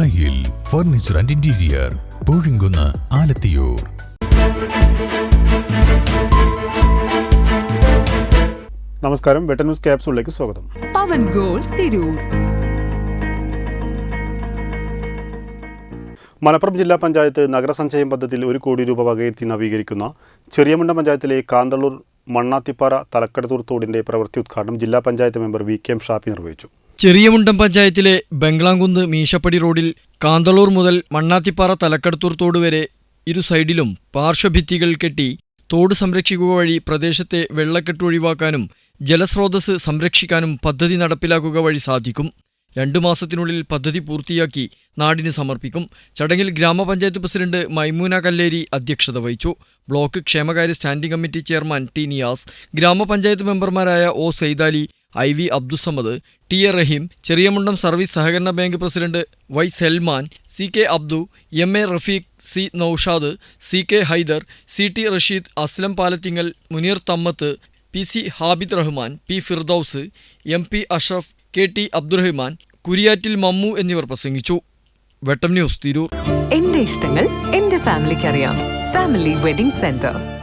ദായിൽ furniture and interior Poozhinkunnu Alathiyur. നമസ്കാരം വെട്ട news ക്യാപ്സൂളിലേക്ക് സ്വാഗതം. പവൻ goal Tirur. Malappuram ജില്ലാ പഞ്ചായത്ത് നഗരസഞ്ചയം പദ്ധതിയിൽ ഒരു കോടി രൂപ വകയിരുത്തി നവീകരിക്കുന്ന ചെറിയമുണ്ട പഞ്ചായത്തിലെ കാന്തളൂർ മണ്ണാത്തിപ്പാറ തലക്കടത്തൂർ തോടിന്റെ പ്രവൃത്തി ഉദ്ഘാടനം ജില്ലാ panchayat member V K M Shafi നിർവഹിച്ചു. ചെറിയമുണ്ടം പഞ്ചായത്തിലെ ബംഗ്ലാംകുന്ന് മീശപ്പടി റോഡിൽ കാന്തളൂർ മുതൽ മണ്ണാത്തിപ്പാറ തലക്കടത്തൂർ തോട് വരെ ഇരു സൈഡിലും പാർശ്വഭിത്തികൾ കെട്ടി തോട് സംരക്ഷിക്കുക വഴി പ്രദേശത്തെ വെള്ളക്കെട്ട് ഒഴിവാക്കാനും ജലസ്രോതസ് സംരക്ഷിക്കാനും പദ്ധതി നടപ്പിലാക്കുക വഴി സാധിക്കും. രണ്ടു മാസത്തിനുള്ളിൽ പദ്ധതി പൂർത്തിയാക്കി നാടിന് സമർപ്പിക്കും. ചടങ്ങിൽ ഗ്രാമപഞ്ചായത്ത് പ്രസിഡന്റ് മൈമൂന കല്ലേരി അധ്യക്ഷത വഹിച്ചു. ബ്ലോക്ക് ക്ഷേമകാര്യ standing committee chairman T Niyas ഗ്രാമപഞ്ചായത്ത് മെമ്പർമാരായ O Saidali I V Abdussamad T A Raheem Cheriyamundam service സഹകരണ bank president Y Salman C K Abdu M A Rafeeq C Noushad C K Haider C T Rasheed Aslam Palathingal Muneer Thammath P C Habid Rahman P Firdous M P Ashraf K T Abdurahman Kuriyattil Mammu എന്നിവർ പ്രസംഗിച്ചു. Vettam news Tirur. എന്റെ ഇഷ്ടങ്ങൾ എന്റെ ഫാമിലിക്ക് അറിയാം family wedding centre.